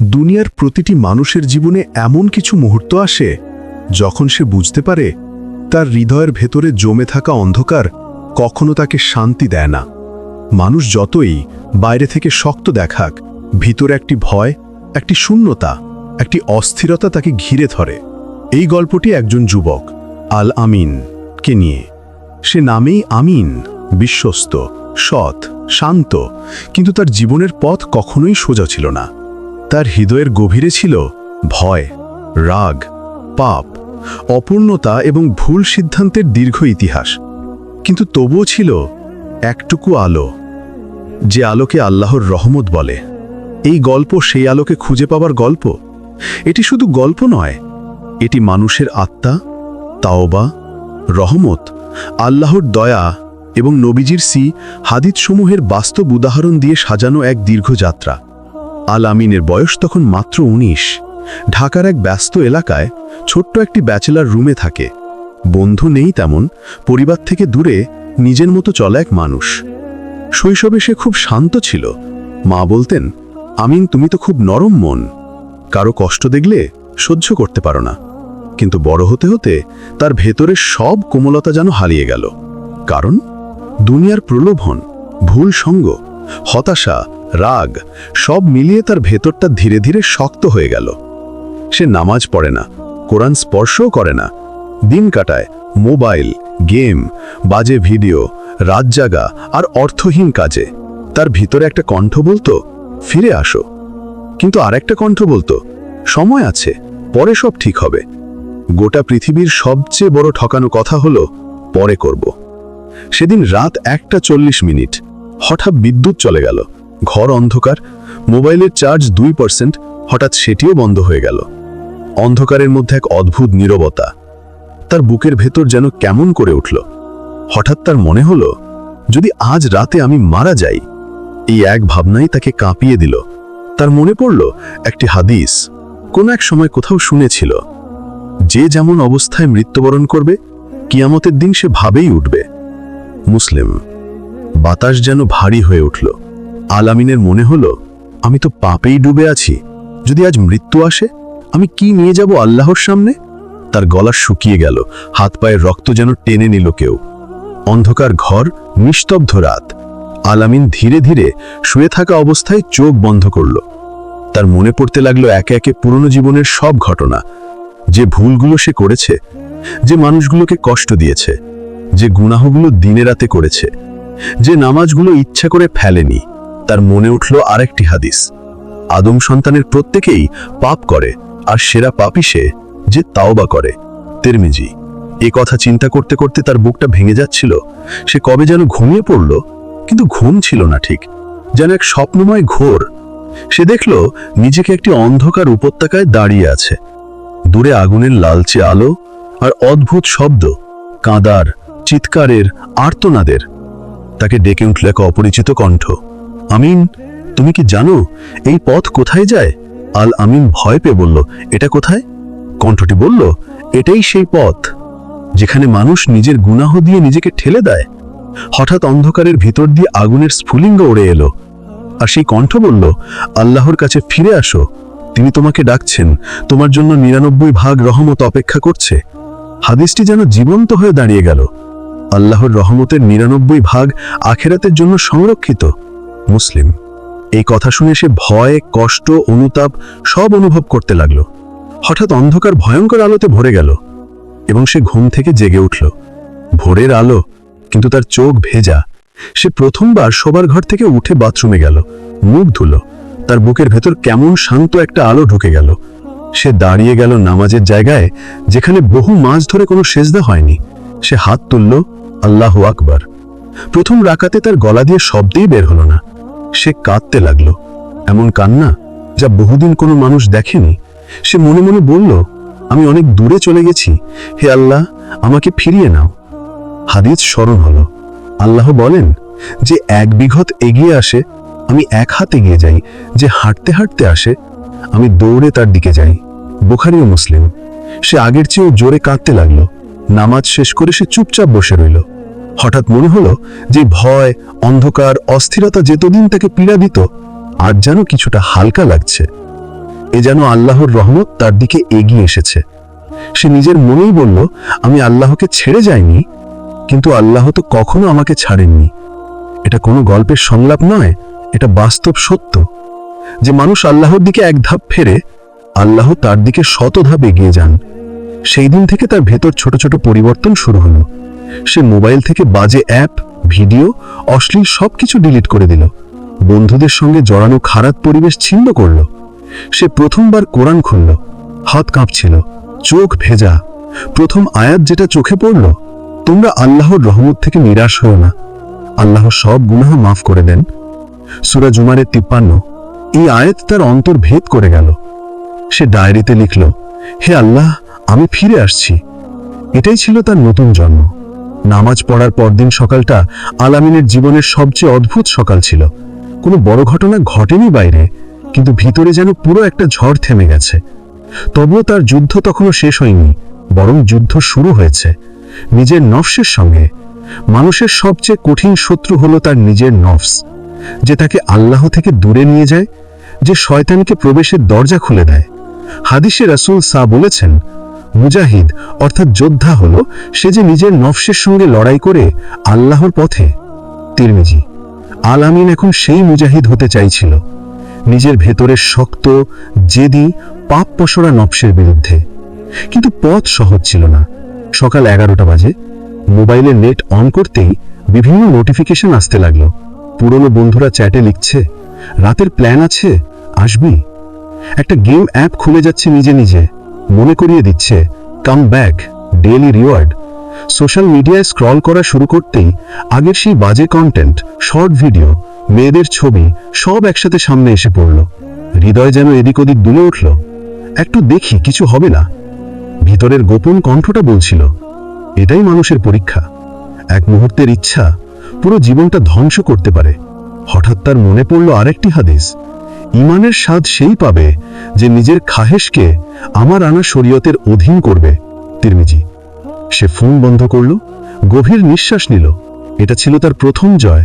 দুনিয়ার প্রতিটি মানুষের জীবনে এমন কিছু মুহূর্ত আসে, যখন সে বুঝতে পারে তার হৃদয়ের ভেতরে জমে থাকা অন্ধকার কখনো তাকে শান্তি দেয় না। মানুষ যতই বাইরে থেকে শক্ত দেখাক, ভিতরে একটি ভয়, একটি শূন্যতা, একটি অস্থিরতা তাকে ঘিরে ধরে। এই গল্পটি একজন যুবক, আল আমিন, কে নিয়ে। সে নামেই আমিন, বিশ্বস্ত, সৎ, শান্ত, কিন্তু তার জীবনের পথ কখনোই সোজা ছিল না। তার হৃদয়ের গভীরে ছিল ভয়, রাগ, পাপ, অপূর্ণতা এবং ভুল সিদ্ধান্তের দীর্ঘ ইতিহাস। কিন্তু তবুও ছিল একটুকু আলো, যে আলোকে আল্লাহর রহমত বলে। এই গল্প সেই আলোকে খুঁজে পাবার গল্প? এটি শুধু গল্প নয়, এটি মানুষের আত্মা, তাওবা, রহমত, আল্লাহর দয়া এবং নবীজির সি হাদিদসমূহের বাস্তব উদাহরণ দিয়ে সাজানো এক দীর্ঘ যাত্রা। আল আমিনের বয়স তখন মাত্র ১৯ ঢাকার এক ব্যস্ত এলাকায় ছোট্ট একটি ব্যাচেলার রুমে থাকে। বন্ধু নেই তেমন, পরিবার থেকে দূরে, নিজের মতো চলা এক মানুষ। শৈশবে সে খুব শান্ত ছিল। মা বলতেন, আমিন, তুমি তো খুব নরম মন। কারও কষ্ট দেখলে সহ্য করতে পারো না। কিন্তু বড় হতে হতে তার ভেতরের সব কোমলতা যেন হারিয়ে গেল। কারণ, দুনিয়ার প্রলোভন, ভুল সঙ্গ, হতাশা রাগ, সব মিলিয়ে তার ভেতরটা ধীরে ধীরে শক্ত হয়ে গেল। সে নামাজ পড়ে না, কোরআন স্পর্শও করে না। দিন কাটায়, মোবাইল, গেম, বাজে ভিডিও রাত জাগা আর অর্থহীন কাজে। তার ভিতরে একটা কণ্ঠ বলতো, ফিরে আসো। কিন্তু আরেকটা কণ্ঠ বলতো, সময় আছে, পরে সব ঠিক হবে। গোটা পৃথিবীর সবচেয়ে বড় ঠকানো কথা হলো, পরে করব। সেদিন রাত একটা চল্লিশ মিনিট, হঠাৎ বিদ্যুৎ চলে গেল। ঘর অন্ধকার, মোবাইলের চার্জ দুই পার্সেন্ট, হঠাৎ সেটিও বন্ধ হয়ে গেল। অন্ধকারের মধ্যে এক অদ্ভুত নীরবতা। তার বুকের ভেতর যেন কেমন করে উঠল। হঠাৎ তার মনে হলো, যদি আজ রাতে আমি মারা যাই, এই এক ভাবনাই তাকে কাঁপিয়ে দিল। তার মনে পড়ল, একটি হাদিস কোন এক সময় কোথাও শুনেছিল। যে যেমন অবস্থায় মৃত্যুবরণ করবে, কিয়ামতের দিন সে ভাবেই উঠবে। মুসলিম, বাতাস যেন ভারী হয়ে উঠল। আলামিনের মনে হলো, আমি তো পাপেই ডুবে আছি। যদি আজ মৃত্যু আসে, আমি কি নিয়ে যাব আল্লাহর সামনে? তার গলা শুকিয়ে গেল, হাত পায়ের রক্ত যেন টেনে নিল কেউ। অন্ধকার ঘর নিস্তব্ধ রাত। আলামিন ধীরে ধীরে শুয়ে থাকা অবস্থায় চোখ বন্ধ করল। তার মনে পড়তে লাগল একে একে পুরনো জীবনের সব ঘটনা। যে ভুলগুলো সে করেছে, যে মানুষগুলোকে কষ্ট দিয়েছে, যে গুনাহগুলো দিনে রাতে করেছে, যে নামাজগুলো ইচ্ছা করে ফেলেনি। তার মনে উঠল আরেকটি হাদিস। আদম সন্তানের প্রত্যেকেই পাপ করে, আর সেরা পাপই সে যে তাওবা করে। তেরমিজি, এ কথা চিন্তা করতে করতে তার বুকটা ভেঙে যাচ্ছিল। সে কবে যেন ঘুমিয়ে পড়ল, কিন্তু ঘুম ছিল না ঠিক। যেন এক স্বপ্নময় ঘোর। সে দেখল নিজেকে একটি অন্ধকার উপত্যকায় দাঁড়িয়ে আছে। দূরে আগুনের লালচে আলো আর অদ্ভুত শব্দ, কাঁদার, চিৎকারের, আর্তনাদের। তাকে ডেকে উঠল এক অপরিচিত কণ্ঠ। আমিন, তুমি কি জানো এই পথ কোথায় যায়? আল আমিন ভয় পেয়ে বলল, এটা কোথায়? কণ্ঠটি বলল, এটাই সেই পথ, যেখানে মানুষ নিজের গুনাহ দিয়ে নিজেকে ঠেলে দেয়। হঠাৎ অন্ধকারের ভিতর দিয়ে আগুনের স্ফুলিঙ্গ ওড়ে এলো, আর সেই কণ্ঠ বলল, আল্লাহর কাছে ফিরে আসো, তিনি তোমাকে ডাকছেন, তোমার জন্য নিরানব্বই ভাগ রহমত অপেক্ষা করছে। হাদিসটি যেন জীবন্ত হয়ে দাঁড়িয়ে গেল। আল্লাহর রহমতের নিরানব্বই ভাগ আখেরাতের জন্য সংরক্ষিত। মুসলিম। এই কথা শুনে সে ভয়, কষ্ট, অনুতাপ সব অনুভব করতে লাগল। হঠাৎ অন্ধকার ভয়ঙ্কর আলোতে ভরে গেল এবং সে ঘুম থেকে জেগে উঠল। ভোরের আলো, কিন্তু তার চোখ ভেজা। সে প্রথমবার শোবার ঘর থেকে উঠে বাথরুমে গেল, মুখ ধুল। তার বুকের ভেতর কেমন শান্ত একটা আলো ঢুকে গেল। সে দাঁড়িয়ে গেল নামাজের জায়গায়, যেখানে বহু মাস ধরে কোনো সেজদা হয়নি। সে হাত তুলল, আল্লাহ আকবার। প্রথম রাকাতে তার গলা দিয়ে শব্দেই বের হলো না। সে কাঁদতে লাগল। এমন কান্না যা বহুদিন কোনো মানুষ দেখেনি। সে মনে মনে বলল, আমি অনেক দূরে চলে গেছি। হে আল্লাহ, আমাকে ফিরিয়ে নাও। হাদিস স্মরণ হলো। আল্লাহ বলেন, যে এক বিঘত এগিয়ে আসে, আমি এক হাত এগিয়ে যাই। যে হাঁটতে হাঁটতে আসে, আমি দৌড়ে তার দিকে যাই। বোখারি ও মুসলিম। সে আগের চেয়েও জোরে কাঁদতে লাগল। নামাজ শেষ করে সে চুপচাপ বসে রইল। হঠাৎ মনে হলো যে ভয়, অন্ধকার, অস্থিরতা যেতদিন তাকে পীড়া দিত আজ যেন কিছুটা হালকা লাগছে। এ যেন আল্লাহর রহমত তার দিকে এগিয়ে এসেছে। সে নিজের মনেই বলল, আমি আল্লাহকে ছেড়ে যাইনি, কিন্তু আল্লাহ তো কখনো আমাকে ছাড়েননি। এটা কোনো গল্পের সংলাপ নয়, এটা বাস্তব সত্য। যে মানুষ আল্লাহর দিকে এক ধাপ ফেরে, আল্লাহ তার দিকে শত ধাপ এগিয়ে যান। সেই দিন থেকে তার ভেতর ছোট ছোট পরিবর্তন শুরু হলো। সে মোবাইল থেকে বাজে অ্যাপ, ভিডিও, অশ্লীল সবকিছু ডিলিট করে দিল। বন্ধুদের সঙ্গে জড়ানো খারাপ পরিবেশ ছিন্ন করল। সে প্রথমবার কোরআন খুলল। হাত কাঁপছিল। চোখ ভেজা। প্রথম আয়াত যেটা চোখে পড়ল, তোমরা আল্লাহর রহমত থেকে নিরাশ হও না। আল্লাহ সব গুনাহ মাফ করে দেন। সুরা জুমারের তিপ্পান্ন। এই আয়াত তার অন্তর ভেদ করে গেল। সে ডায়েরিতে লিখল, হে আল্লাহ, আমি ফিরে আসছি। এটাই ছিল তার নতুন জন্ম। নামাজ পড়ার পরদিন সকালটা আলামিনের জীবনের সবচেয়ে অদ্ভুত সকাল ছিল। কোনো বড় ঘটনা ঘটেনি বাইরে, কিন্তু ভিতরে যেন পুরো একটা ঝড় থেমে গেছে। তবুও তার যুদ্ধ তখনও শেষ হয়নি, বরং যুদ্ধ শুরু হয়েছে। নিজের নফসের সঙ্গে। মানুষের সবচেয়ে কঠিন শত্রু হলো তার নিজের নফস, যে তাকে আল্লাহ থেকে দূরে নিয়ে যায়, যে শয়তানকে প্রবেশের দরজা খুলে দেয়। হাদিসে রাসুল সা বলেছেন মুজাহিদ, অর্থাৎ যোদ্ধা হল, সে যে নিজের নফসের সঙ্গে লড়াই করে আল্লাহর পথে। তিরমিজি আল আমিন এখন সেই মুজাহিদ হতে চাইছিল। নিজের ভেতরের শক্ত, জেদি, পাপ পসরা নফসের বিরুদ্ধে। কিন্তু পথ সহজ ছিল না। সকাল এগারোটা বাজে। মোবাইলে নেট অন করতেই বিভিন্ন নোটিফিকেশন আসতে লাগল। পুরনো বন্ধুরা চ্যাটে লিখছে, রাতের প্ল্যান আছে, আসবি? একটা গেম অ্যাপ খুলে যাচ্ছে নিজে নিজে। মনে করিয়ে দিচ্ছে come back daily reward social মিডিয়ায় স্ক্রল করা শুরু করতেই আগের সেই বাজে কন্টেন্ট শর্ট ভিডিও মেয়েদের ছবি, সব একসাথে সামনে এসে পড়ল। হৃদয় যেন এদিক ওদিক দুলে উঠল। একটু দেখি, কিছু হবে না। ভিতরের গোপন কণ্ঠটা বলছিল, এটাই মানুষের পরীক্ষা। এক মুহূর্তের ইচ্ছা, পুরো জীবনটা ধ্বংস করতে পারে। হঠাৎ তার মনে পড়ল আরেকটি হাদিস। ইমানের স্বাদ সেই পাবে যে নিজের খাহেশকে আমার আনা শরীয়তের অধীন করবে। তিরমিজি, সে ফোন বন্ধ করল, গভীর নিঃশ্বাস নিল। এটা ছিল তার প্রথম জয়।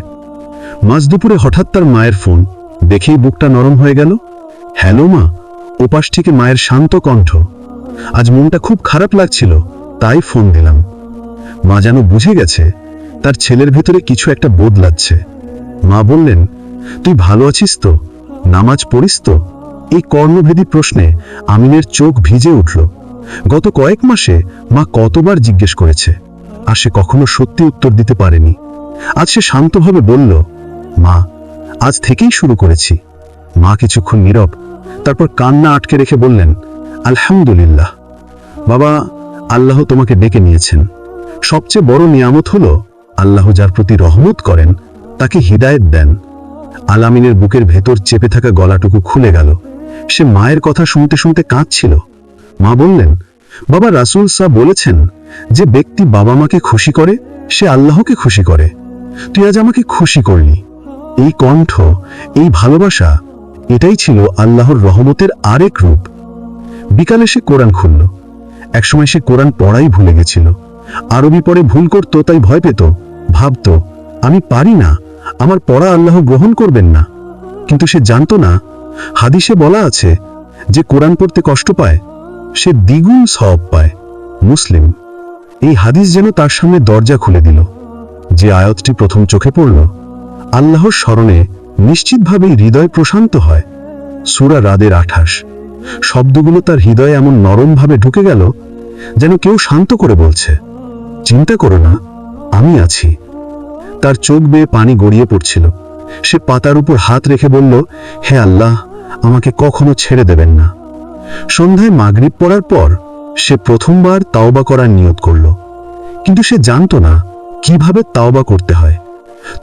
মাঝ দুপুরে হঠাৎ তার মায়ের ফোন। দেখেই বুকটা নরম হয়ে গেল। হ্যালো মা, ওপাশ থেকে মায়ের শান্ত কণ্ঠ। আজ মনটা খুব খারাপ লাগছিল, তাই ফোন দিলাম। মা যেন বুঝে গেছে, তার ছেলের ভেতরে কিছু একটা বদলাচ্ছে। মা বললেন, তুই ভালো আছিস তো? নামাজ পড়িস তো? এই কর্ণভেদী প্রশ্নে আমিনের চোখ ভিজে উঠল। গত কয়েক মাসে মা কতবার জিজ্ঞেস করেছে, আর সে কখনো সত্যি উত্তর দিতে পারেনি। আজ সে শান্তভাবে বলল, মা, আজ থেকেই শুরু করেছি। মা কিছুক্ষণ নীরব, তারপর কান্না আটকে রেখে বললেন, আলহামদুলিল্লাহ। বাবা, আল্লাহ তোমাকে ডেকে নিয়েছেন। সবচেয়ে বড় নিয়ামত হলো, আল্লাহ যার প্রতি রহমত করেন, তাকে হিদায়েত দেন। আলামিনের বুকের ভেতর চেপে থাকা গলাটুকু খুলে গেল। সে মায়ের কথা শুনতে শুনতে কাঁদছিল। মা বললেন, বাবা, রাসুল সাহ বলেছেন যে ব্যক্তি বাবা মাকে খুশি করে, সে আল্লাহকে খুশি করে। তুই আজ আমাকে খুশি করলি। এই কণ্ঠ, এই ভালোবাসা, এটাই ছিল আল্লাহর রহমতের আরেক রূপ। বিকালে সে কোরআন খুলল। একসময় সে কোরআন পড়াই ভুলে গেছিল। আরবি পরে ভুল করত, তাই ভয় পেত। ভাবত, আমি পারি না। আমার পড়া আল্লাহ গ্রহণ করবেন না। কিন্তু সে জানতো না, হাদিসে বলা আছে যে কোরআন পড়তে কষ্ট পায়, সে দ্বিগুণ সব পায়, মুসলিম। এই হাদিস যেন তার সামনে দরজা খুলে দিল, যে আয়াতটি প্রথম চোখে পড়ল। আল্লাহর স্মরণে নিশ্চিতভাবেই হৃদয় প্রশান্ত হয়। সুরা রাদের আঠাশ। শব্দগুলো তার হৃদয়ে এমন নরমভাবে ঢুকে গেল, যেন কেউ শান্ত করে বলছে, চিন্তা করো না, আমি আছি। তার চোখ বেয়ে পানি গড়িয়ে পড়ছিল। সে পাতার উপর হাত রেখে বলল, হে আল্লাহ, আমাকে কখনো ছেড়ে দেবেন না। সন্ধ্যায় মাগরিব পড়ার পর সে প্রথমবার তাওবা করার নিয়ত করল। কিন্তু সে জানতো না কীভাবে তাওবা করতে হয়।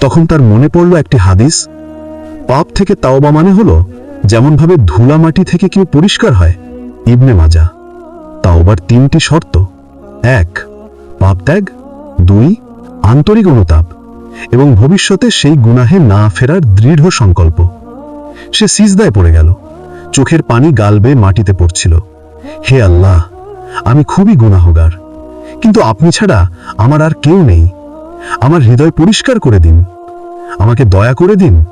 তখন তার মনে পড়ল একটি হাদিস, পাপ থেকে তাওবা মানে হলো যেমনভাবে ধুলা মাটি থেকে কেউ পরিষ্কার হয়, ইবনে মাজা। তাওবার তিনটি শর্ত। এক, পাপ ত্যাগ। দুই, আন্তরিক অনুতাপ। এবং ভবিষ্যতে সেই গুনাহে না ফেরার দৃঢ় সংকল্প। সে সিজদায় পড়ে গেল। চোখের পানি গালবে মাটিতে পড়ছিল। হে আল্লাহ, আমি খুবই গুনাহগার। কিন্তু আপনি ছাড়া আমার আর কেউ নেই। আমার হৃদয় পরিষ্কার করে দিন। আমাকে দয়া করে দিন।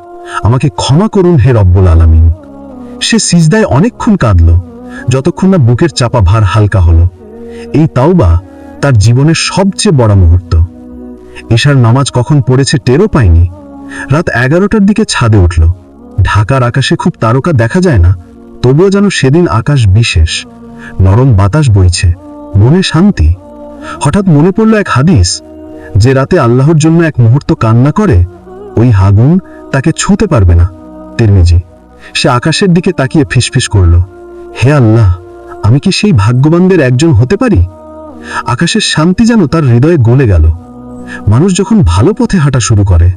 আমাকে ক্ষমা করুন হে রব্বুল আলামিন। সে সিজদায় অনেকক্ষণ কাঁদল, যতক্ষণ না বুকের চাপা ভার হালকা হলো। এই তাওবা তার জীবনের সবচেয়ে বড় মুহূর্ত। ঈশার নামাজ কখন পড়েছে টেরও পায়নি রাত এগারোটার দিকে ছাদে উঠল। ঢাকার আকাশে খুব তারকা দেখা যায় না, তবুও যেন সেদিন আকাশ বিশেষ। নরম বাতাস বইছে, মনে শান্তি। হঠাৎ মনে পড়ল এক হাদিস, যে রাতে আল্লাহর জন্য এক মুহূর্ত কান্না করে, ওই হাগুন তাকে ছুঁতে পারবে না, তিরমিজি। সে আকাশের দিকে তাকিয়ে ফিসফিস করল, হে আল্লাহ, আমি কি সেই ভাগ্যবানদের একজন হতে পারি? আকাশের শান্তি যেন তার হৃদয়ে গলে গেল। মানুষ যখন ভালো পথে হাঁটা শুরু করে,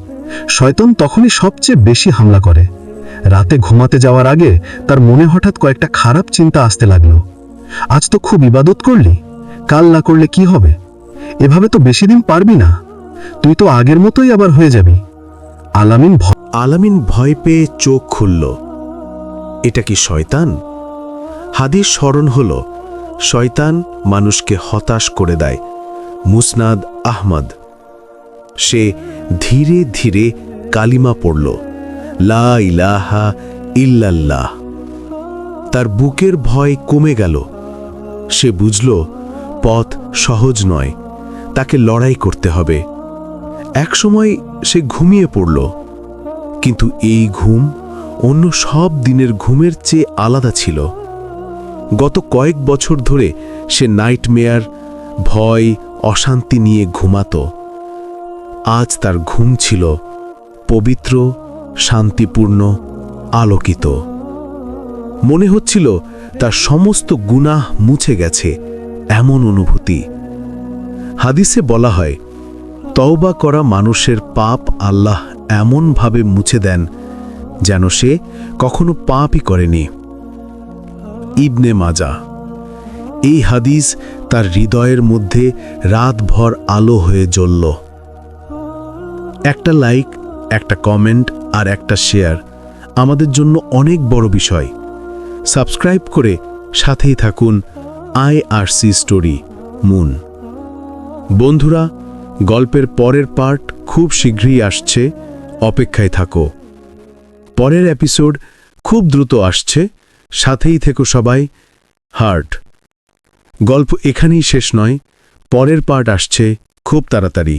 শয়তন তখনই সবচেয়ে বেশি হামলা করে। রাতে ঘুমাতে যাওয়ার আগে তার মনে হঠাৎ কয়েকটা খারাপ চিন্তা আসতে লাগল। আজ তো খুব ইবাদত করলি, কাল না করলে কি হবে? এভাবে তো বেশি দিন পারবি না। তুই তো আগের মতোই আবার হয়ে যাবি। আলামিন আলামিন ভয় পেয়ে চোখ খুলল। এটা কি শয়তান? হাদিস স্মরণ হল, শয়তান মানুষকে হতাশ করে দেয়। মুসনাদ আহমদ। সে ধীরে ধীরে কালিমা পড়ল, লা ইলাহা ইল্লাল্লাহ। তার বুকের ভয় কমে গেল। সে বুঝল, পথ সহজ নয়, তাকে লড়াই করতে হবে। একসময় সে ঘুমিয়ে পড়ল, কিন্তু এই ঘুম অন্য সব দিনের ঘুমের চেয়ে আলাদা ছিল। গত কয়েক বছর ধরে সে নাইটমেয়ার, ভয়, অশান্তি নিয়ে ঘুমাতো। আজ তার ঘুম ছিল পবিত্র, শান্তিপূর্ণ, আলোকিত। মনে হচ্ছিল তার সমস্ত গুনাহ মুছে গেছে এমন অনুভূতি। হাদিসে বলা হয়, তওবা করা মানুষের পাপ আল্লাহ এমনভাবে মুছে দেন যেন সে কখনো পাপই করেনি। ইবনে মাজা, এই হাদিস তার হৃদয়ের মধ্যে রাতভর আলো হয়ে জ্বলল। একটা লাইক একটা কমেন্ট আর একটা শেয়ার আমাদের জন্য অনেক বড় বিষয়। সাবস্ক্রাইব করে সাথেই থাকুন I R C story moon বন্ধুরা, গল্পের পরের পার্ট খুব শীঘ্রই আসছে, অপেক্ষায় থাকো। পরের এপিসোড খুব দ্রুত আসছে, সাথেই থেকো সবাই হার্ট গল্প এখানেই শেষ নয়, পরের পার্ট আসছে খুব তাড়াতাড়ি।